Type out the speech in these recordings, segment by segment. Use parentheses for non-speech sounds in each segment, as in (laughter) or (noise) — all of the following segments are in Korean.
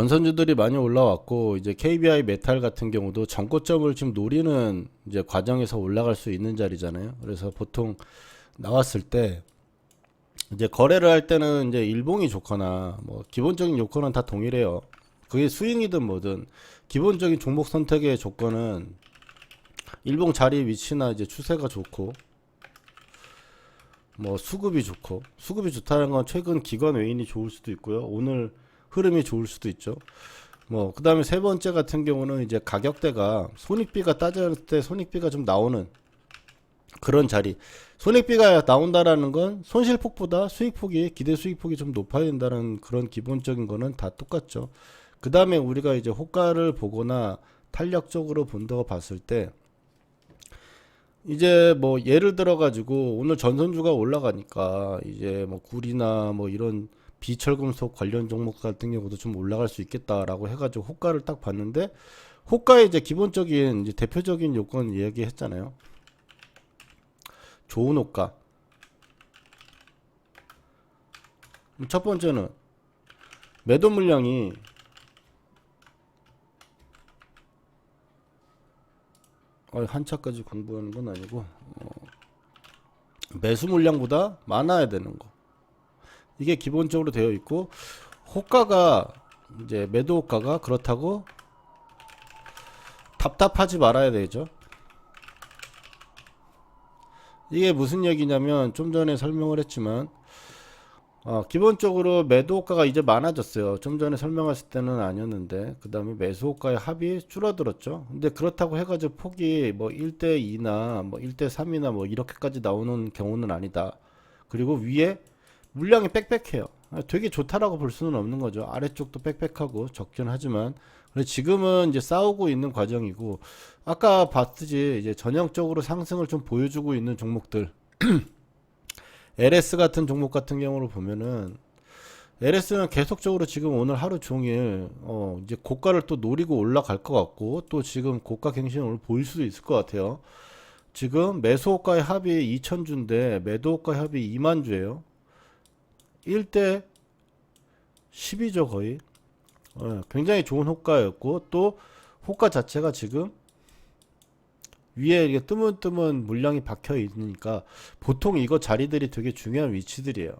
전선주들이 많이 올라왔고 이제 KBI 메탈 같은 경우도 전고점을 지금 노리는 이제 과정에서 올라갈 수 있는 자리잖아요. 그래서 보통 나왔을 때 이제 거래를 할 때는 이제 일봉이 좋거나 뭐 기본적인 요건은 다 동일해요. 그게 스윙이든 뭐든 기본적인 종목 선택의 조건은 일봉 자리 위치나 이제 추세가 좋고 뭐 수급이 좋고 수급이 좋다는 건 최근 기관 외인이 좋을 수도 있고요. 오늘 흐름이 좋을 수도 있죠. 뭐 그다음에 세 번째 같은 경우는 이제 가격대가 손익비가 따졌을 때 손익비가 좀 나오는 그런 자리. 손익비가 나온다라는 건 손실폭보다 수익폭이 기대 수익폭이 좀 높아야 된다는 그런 기본적인 거는 다 똑같죠. 그다음에 우리가 이제 호가를 보거나 탄력적으로 본다고 봤을 때 이제 뭐 예를 들어 가지고 오늘 전선주가 올라가니까 이제 뭐 구리나 뭐 이런 비철금속 관련 종목 같은 경우도 좀 올라갈 수 있겠다라고 해가지고 호가를 딱 봤는데 호가의 이제 기본적인 이제 대표적인 요건 이야기했잖아요. 좋은 호가. 첫 번째는 매도 물량이 어, 한차까지 공부하는 건 아니고 어, 매수 물량보다 많아야 되는 거. 이게 기본적으로 되어 있고 호가가 이제 매도 호가가 그렇다고 답답하지 말아야 되죠. 이게 무슨 얘기냐면 좀 전에 설명을 했지만 어, 기본적으로 매도 호가가 이제 많아졌어요. 좀 전에 설명했을 때는 아니었는데 그 다음에 매수 호가의 합이 줄어들었죠. 근데 그렇다고 해가지고 폭이 뭐 1대 2나 뭐 1대 3이나 뭐 이렇게까지 나오는 경우는 아니다. 그리고 위에 물량이 빽빽해요. 아, 되게 좋다라고 볼 수는 없는 거죠. 아래쪽도 빽빽하고 적긴 하지만 그래서 지금은 이제 싸우고 있는 과정이고 아까 봤듯이 이제 전형적으로 상승을 좀 보여주고 있는 종목들 (clears throat) LS 같은 종목 같은 경우를 보면은 LS는 계속적으로 지금 오늘 하루 종일 어 이제 고가를 또 노리고 올라갈 것 같고 또 지금 고가 갱신을 오늘 보일 수도 있을 것 같아요. 지금 매수 호가의 합이 2,000주인데 매도 호가의 합이 2만 주예요. 1대 10이죠 거의. 어, 굉장히 좋은 호가였고 또 호가 자체가 지금 위에 이게 뜨문뜨문 물량이 박혀 있으니까 보통 이거 자리들이 되게 중요한 위치들이에요.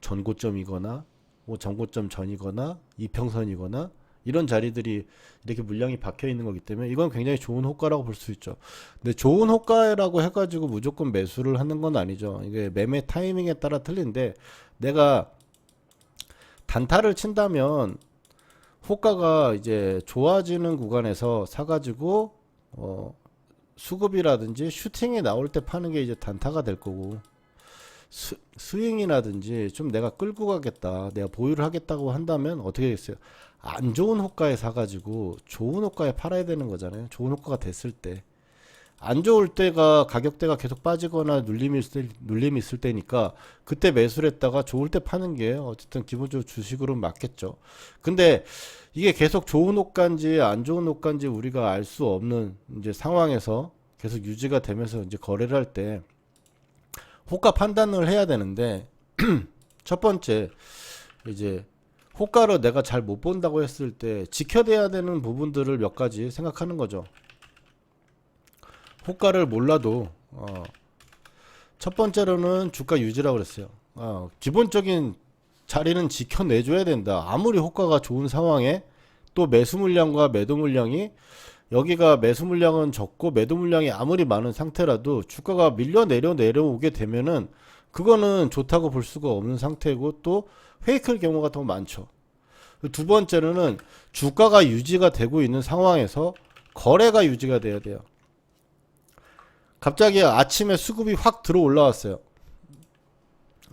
전고점이거나 뭐 전고점 전이거나 이평선이거나 이런 자리들이 이렇게 물량이 박혀 있는 거기 때문에 이건 굉장히 좋은 호가라고 볼 수 있죠. 근데 좋은 호가라고 해가지고 무조건 매수를 하는 건 아니죠. 이게 매매 타이밍에 따라 틀린데 내가 단타를 친다면 호가가 이제 좋아지는 구간에서 사가지고 어 수급이라든지 슈팅이 나올 때 파는 게 이제 단타가 될 거고 스, 스윙이라든지 좀 내가 끌고 가겠다 내가 보유를 하겠다고 한다면 어떻게 되겠어요? 안 좋은 호가에 사가지고 좋은 호가에 팔아야 되는 거잖아요. 좋은 호가가 됐을 때. 안 좋을 때가 가격대가 계속 빠지거나 눌림이 있을, 때, 눌림이 있을 때니까 그때 매수를 했다가 좋을 때 파는 게 어쨌든 기본적으로 주식으로 맞겠죠. 근데 이게 계속 좋은 호가인지 안 좋은 호가인지 우리가 알 수 없는 이제 상황에서 계속 유지가 되면서 이제 거래를 할 때 호가 판단을 해야 되는데 (clears throat) 첫 번째 이제 호가를 내가 잘 못 본다고 했을 때 지켜내야 되는 부분들을 몇 가지 생각하는 거죠. 호가를 몰라도 어, 첫 번째로는 주가 유지라고 그랬어요. 어, 기본적인 자리는 지켜내줘야 된다. 아무리 호가가 좋은 상황에 또 매수 물량과 매도 물량이 여기가 매수 물량은 적고 매도 물량이 아무리 많은 상태라도 주가가 밀려 내려 내려오게 되면은 그거는 좋다고 볼 수가 없는 상태고 또 페이크일 경우가 더 많죠. 두 번째로는 주가가 유지가 되고 있는 상황에서 거래가 유지가 돼야 돼요. 갑자기 아침에 수급이 확 들어 올라왔어요.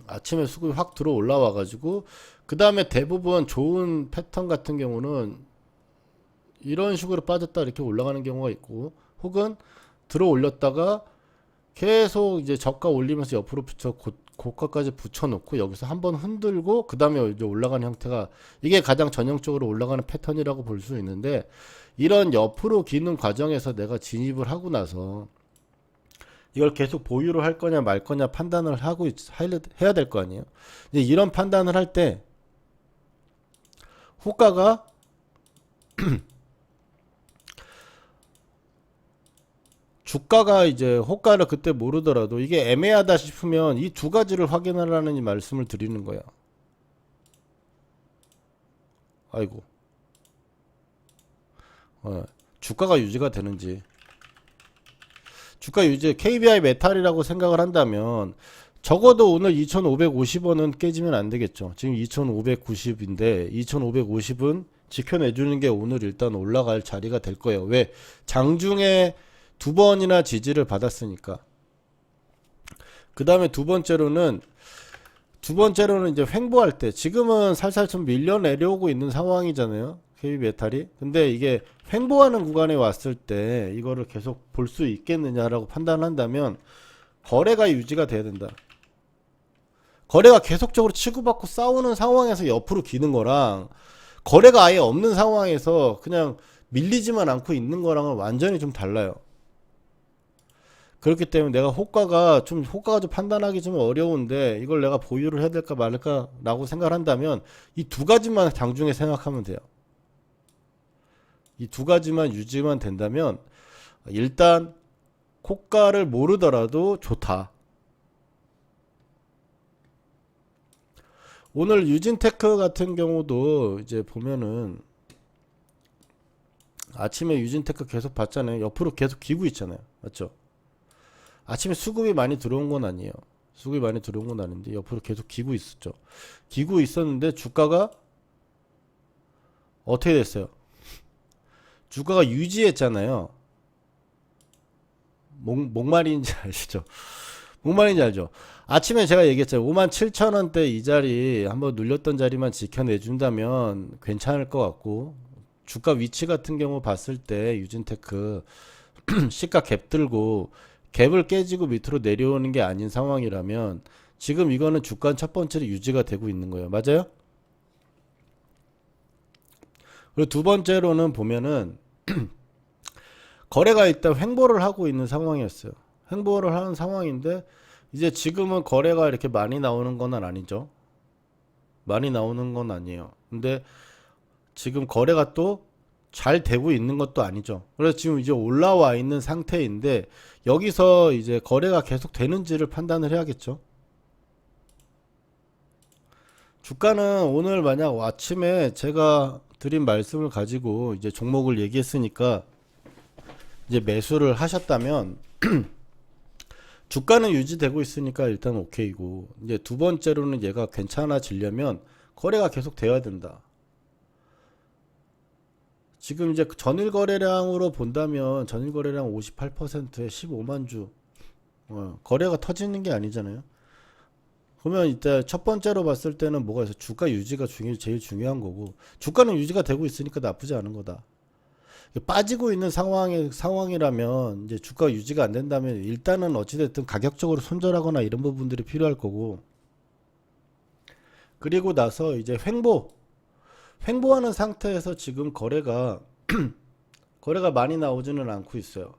아침에 수급이 확 들어 올라와 가지고 그 다음에 대부분 좋은 패턴 같은 경우는 이런 식으로 빠졌다 이렇게 올라가는 경우가 있고 혹은 들어 올렸다가 계속 이제 저가 올리면서 옆으로 붙여 고, 고가까지 붙여놓고 여기서 한번 흔들고 그 다음에 이제 올라가는 형태가 이게 가장 전형적으로 올라가는 패턴이라고 볼 수 있는데 이런 옆으로 기는 과정에서 내가 진입을 하고 나서 이걸 계속 보유를 할 거냐 말 거냐 판단을 하고 있- 해야 될 거 아니에요. 이제 이런 판단을 할 때 호가가 (clears throat) 주가가 이제 호가를 그때 모르더라도 이게 애매하다 싶으면 이 두 가지를 확인하라는 이 말씀을 드리는 거야. 아이고. 어, 주가가 유지가 되는지. 주가 유지, KBI 메탈이라고 생각을 한다면 적어도 오늘 2,550원은 깨지면 안 되겠죠. 지금 2,590인데 2,550은 지켜내주는 게 오늘 일단 올라갈 자리가 될 거예요. 왜? 장중에 두 번이나 지지를 받았으니까. 그 다음에 두 번째로는 두 번째로는 이제 횡보할 때 지금은 살살 좀 밀려 내려오고 있는 상황이잖아요. KB 메탈이. 근데 이게 횡보하는 구간에 왔을 때 이거를 계속 볼 수 있겠느냐라고 판단한다면 거래가 유지가 돼야 된다. 거래가 계속적으로 치고받고 싸우는 상황에서 옆으로 기는 거랑 거래가 아예 없는 상황에서 그냥 밀리지만 않고 있는 거랑은 완전히 좀 달라요. 그렇기 때문에 내가 호가가 좀 호가가 좀 판단하기 좀 어려운데 이걸 내가 보유를 해야 될까 말까라고 생각을 한다면 이 두 가지만 장중에 생각하면 돼요. 이 두 가지만 유지만 된다면 일단 호가를 모르더라도 좋다. 오늘 유진테크 같은 경우도 이제 보면은 아침에 유진테크 계속 봤잖아요. 옆으로 계속 기고 있잖아요. 맞죠? 아침에 수급이 많이 들어온 건 아니에요. 수급이 많이 들어온 건 아닌데 옆으로 계속 기고 있었죠. 기고 있었는데 주가가 어떻게 됐어요? 주가가 유지했잖아요. 목, 목말인지 아시죠? (laughs) 목말인지 알죠? 아침에 제가 얘기했잖아요. 5만 7천 원대 이 자리 한번 눌렸던 자리만 지켜내준다면 괜찮을 것 같고 주가 위치 같은 경우 봤을 때 유진테크 (clears throat) 시가 갭 들고 갭을 깨지고 밑으로 내려오는 게 아닌 상황이라면 지금 이거는 주가 첫 번째로 유지가 되고 있는 거예요. 맞아요? 그리고 두 번째로는 보면은 (clears throat) 거래가 일단 횡보를 하고 있는 상황이었어요. 횡보를 하는 상황인데 이제 지금은 거래가 이렇게 많이 나오는 건 아니죠. 많이 나오는 건 아니에요. 근데 지금 거래가 또 잘 되고 있는 것도 아니죠. 그래서 지금 이제 올라와 있는 상태인데 여기서 이제 거래가 계속 되는지를 판단을 해야겠죠. 주가는 오늘 만약 아침에 제가 드린 말씀을 가지고 이제 종목을 얘기했으니까 이제 매수를 하셨다면 (clears throat) 주가는 유지되고 있으니까 일단 오케이고 이제 두 번째로는 얘가 괜찮아지려면 거래가 계속 돼야 된다. 지금 이제 전일 거래량으로 본다면 전일 거래량 58%에 15만 주 어, 거래가 터지는 게 아니잖아요. 그러면 이때 첫 번째로 봤을 때는 뭐가 있어? 주가 유지가 중요 제일 중요한 거고 주가는 유지가 되고 있으니까 나쁘지 않은 거다. 빠지고 있는 상황이 상황이라면 이제 주가 유지가 안 된다면 일단은 어찌됐든 가격적으로 손절하거나 이런 부분들이 필요할 거고 그리고 나서 이제 횡보 횡보하는 상태에서 지금 거래가 (clears throat) 거래가 많이 나오지는 않고 있어요.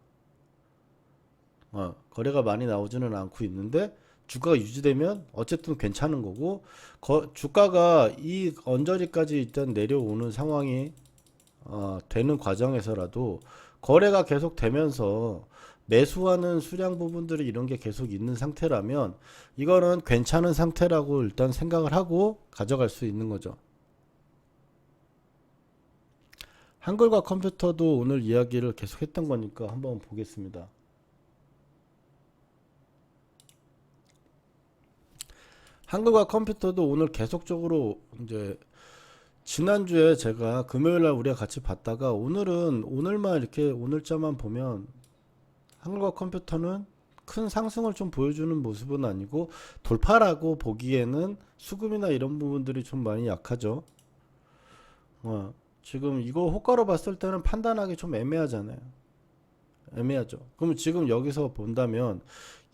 어, 거래가 많이 나오지는 않고 있는데 주가가 유지되면 어쨌든 괜찮은 거고 거, 주가가 이 언저리까지 일단 내려오는 상황이 어, 되는 과정에서라도 거래가 계속 되면서 매수하는 수량 부분들이 이런 게 계속 있는 상태라면 이거는 괜찮은 상태라고 일단 생각을 하고 가져갈 수 있는 거죠. 한글과 컴퓨터도 오늘 이야기를 계속 했던 거니까 한번 보겠습니다. 한글과 컴퓨터도 오늘 계속적으로 이제 지난주에 제가 금요일 날 우리가 같이 봤다가 오늘은 오늘만 이렇게 오늘자만 보면 한글과 컴퓨터는 큰 상승을 좀 보여주는 모습은 아니고 돌파라고 보기에는 수급이나 이런 부분들이 좀 많이 약하죠. 어, 지금 이거 호가로 봤을 때는 판단하기 좀 애매하잖아요. 애매하죠. 그러면 지금 여기서 본다면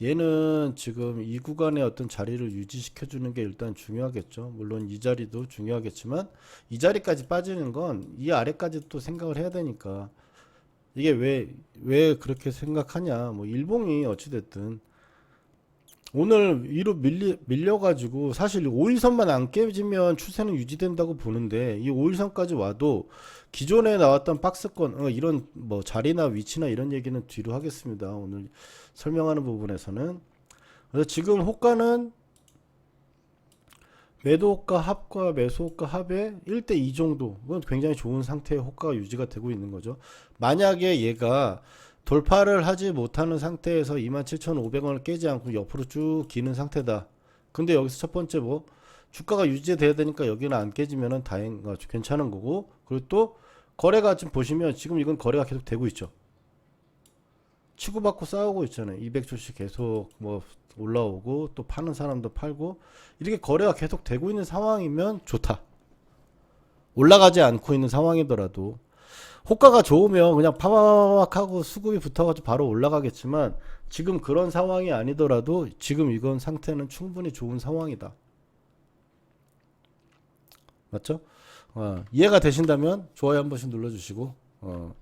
얘는 지금 이 구간의 어떤 자리를 유지시켜 주는 게 일단 중요하겠죠. 물론 이 자리도 중요하겠지만 이 자리까지 빠지는 건 이 아래까지 또 생각을 해야 되니까 이게 왜 왜 그렇게 생각하냐. 뭐 일봉이 어찌 됐든 오늘 위로 밀리, 밀려가지고 사실 5일선만 안 깨지면 추세는 유지된다고 보는데 이 5일선까지 와도 기존에 나왔던 박스권 어, 이런 뭐 자리나 위치나 이런 얘기는 뒤로 하겠습니다. 오늘 설명하는 부분에서는 그래서 지금 호가는 매도 호가 합과 매수 호가 합의 1대 2 정도 그건 굉장히 좋은 상태의 호가가 유지가 되고 있는 거죠. 만약에 얘가 돌파를 하지 못하는 상태에서 27,500원을 깨지 않고 옆으로 쭉 기는 상태다. 근데 여기서 첫 번째 뭐 주가가 유지돼야 되니까 여기는 안 깨지면은 다행 어, 괜찮은 거고 그리고 또 거래가 지금 보시면 지금 이건 거래가 계속 되고 있죠. 치고받고 싸우고 있잖아요. 200조씩 계속 뭐 올라오고 또 파는 사람도 팔고 이렇게 거래가 계속 되고 있는 상황이면 좋다. 올라가지 않고 있는 상황이더라도 호가가 좋으면 그냥 파바박 하고 수급이 붙어가지고 바로 올라가겠지만 지금 그런 상황이 아니더라도 지금 이건 상태는 충분히 좋은 상황이다. 맞죠? 어, 이해가 되신다면 좋아요 한 번씩 눌러주시고 어,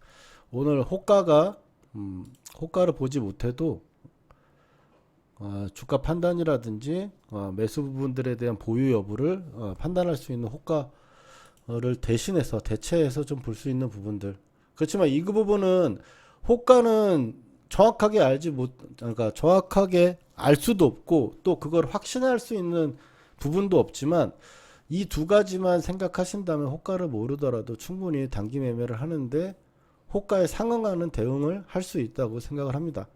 오늘 호가가 음, 호가를 보지 못해도 어, 주가 판단이라든지 어, 매수 부분들에 대한 보유 여부를 어, 판단할 수 있는 호가 를 대신해서 대체해서 좀 볼 수 있는 부분들 그렇지만 이 부분은 호가는 정확하게 알지 못 그러니까 정확하게 알 수도 없고 또 그걸 확신할 수 있는 부분도 없지만 이 두 가지만 생각하신다면 호가를 모르더라도 충분히 단기 매매를 하는데 호가에 상응하는 대응을 할 수 있다고 생각을 합니다.